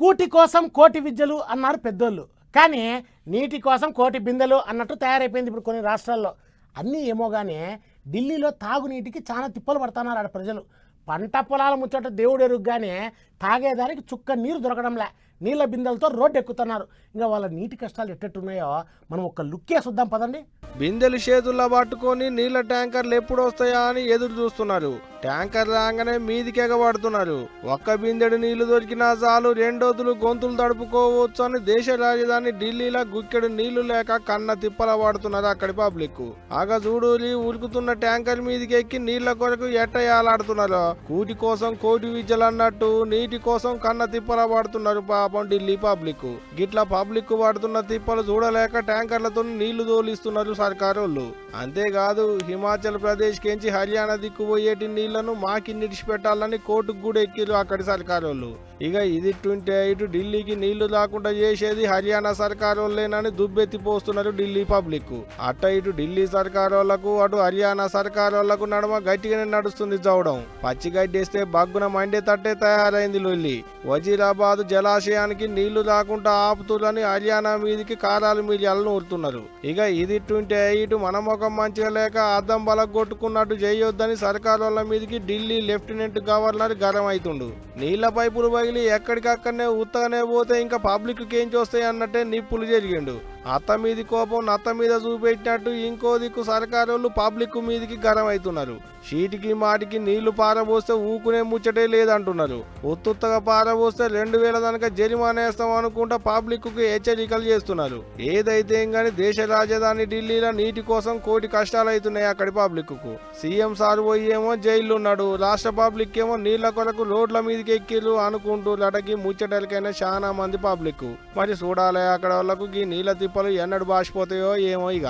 కూటి కోసం కోటి విద్యలు అన్నారు పెద్దోళ్ళు. కానీ నీటి కోసం కోటి బిందెలు అన్నట్టు తయారైపోయింది ఇప్పుడు కొన్ని రాష్ట్రాల్లో. అన్నీ ఏమో కానీ ఢిల్లీలో తాగునీటికి చాలా తిప్పలు పడుతున్నారు ఆడ ప్రజలు. పంట పొలాల ముచ్చట దేవుడు ఎరుగ్గానే తాగేదానికి చుక్క నీరు దొరకడంలే. నీళ్ళ బిందెలతో రోడ్డు ఎక్కుతున్నారు. ఇంకా వాళ్ళ నీటి కష్టాలు ఎట్టెట్టున్నాయో మనం ఒక లుక్కే చూద్దాం పదండి. బిందెలు చేతుల్లో పట్టుకొని నీళ్ళ ట్యాంకర్లు ఎప్పుడు వస్తాయా అని ఎదురు చూస్తున్నారు. ట్యాంకర్ రాగానే మీదికి ఎగబడుతున్నారు ఒక్క బిందెడు నీళ్ళు దొరికినా చాలు రెండోతులు గొంతులు తడుపుకోవచ్చు అని దేశ రాజధాని ఢిల్లీలో గుక్కెడు నీళ్ళు లేక కన్న తిప్పల పడుతున్నారు అక్కడి పబ్లిక్. ఆగ చూడూరి ఉరుకుతున్న ట్యాంకర్ మీదికి ఎక్కి నీళ్ళ కొరకు ఎట్టయాలాడుతున్నారు. కూటి కోసం కోటి విద్యలు అన్నట్టు నీటి కోసం కన్న తిప్పల పడుతున్నారు పాపం ఢిల్లీ పబ్లిక్. గిట్ల పబ్లిక్ పడుతున్న తిప్పలు చూడలేక ట్యాంకర్లతో నీళ్ళు తోలిస్తున్నారు సర్కారోళ్ళు. అంతేకాదు హిమాచల్ ప్రదేశ్ కెంచి హర్యానా దిక్కు నీళ్ళు నీళ్ళను మాకి నిడిచిపెట్టాలని కోర్టుకు కూడా ఎక్కిరు అక్కడి సర్కారోళ్ళు. ఇక ఇది ఇటు ఢిల్లీకి నీళ్ళు రాకుండా చేసేది హర్యానా సర్కారోళ్ళేనని దుబ్బెత్తి పోస్తున్నారు ఢిల్లీ పబ్లిక్ అట్ట ఇటు ఢిల్లీ సర్కారోళ్ళకు అటు హర్యానా సర్కారోళ్ళకు నడుమ గట్టిగానే నడుస్తుంది చౌడం పచ్చిగడ్డేస్తే బగ్గున మండే తట్టే తయారైంది లొల్లి. వజీరాబాద్ జలాశయానికి నీళ్ళు రాకుండా ఆపుతులని హర్యానా మీదికి కారాలు మీడియాలను ఊరుతున్నారు ఇక ఇది ఇటు మన ముఖం మంచిగా లేక అద్దం బలకు కొట్టుకున్నట్టు చేయొద్దని సర్కారోళ్ళ మీదికి ఢిల్లీ లెఫ్టినెంట్ గవర్నర్ గరం అవుతుండు నీళ్ళ పైపులు పగిలి ఎక్కడికక్కడనే ఉత్తగానే పోతే ఇంకా పబ్లిక్ ఏం చూస్తాయి అన్నట్టే నిప్పులు జరిగిండు. అత్త మీది కోపం నత్త మీద చూపెట్టినట్టు ఇంకో దిక్కు సర్కారోళ్ళు పబ్లిక్ మీదికి గరం అవుతున్నారు షీటికి మాటికి నీళ్ళు పారబోస్తే ఊకునే ముచ్చటే లేదంటున్నారు. ఒత్తుత్తగా పారబోస్తే రెండు వేల దానిక జరిమానా వేస్తాం అనుకుంటా పబ్లిక్కు హెచ్చరికలు చేస్తున్నారు. ఏదైతే కానీ దేశ రాజధాని ఢిల్లీలో నీటి కోసం కోటి కష్టాలు అవుతున్నాయి అక్కడి పబ్లిక్కు సీఎం సార్ పోయేమో ఏమో జైల్లో ఉన్నాడు రాష్ట్ర పబ్లిక్ ఏమో నీళ్ళ కొరకు రోడ్ల మీదకి ఎక్కిర్రు అనుకుంటూ లటకి ముచ్చటలకైనా చాలా మంది పబ్లిక్ మరి చూడాలి అక్కడ వాళ్ళకు ఈ నీళ్ళ తిప్పలు ఎన్నడు బాసిపోతాయో ఏమో ఇక.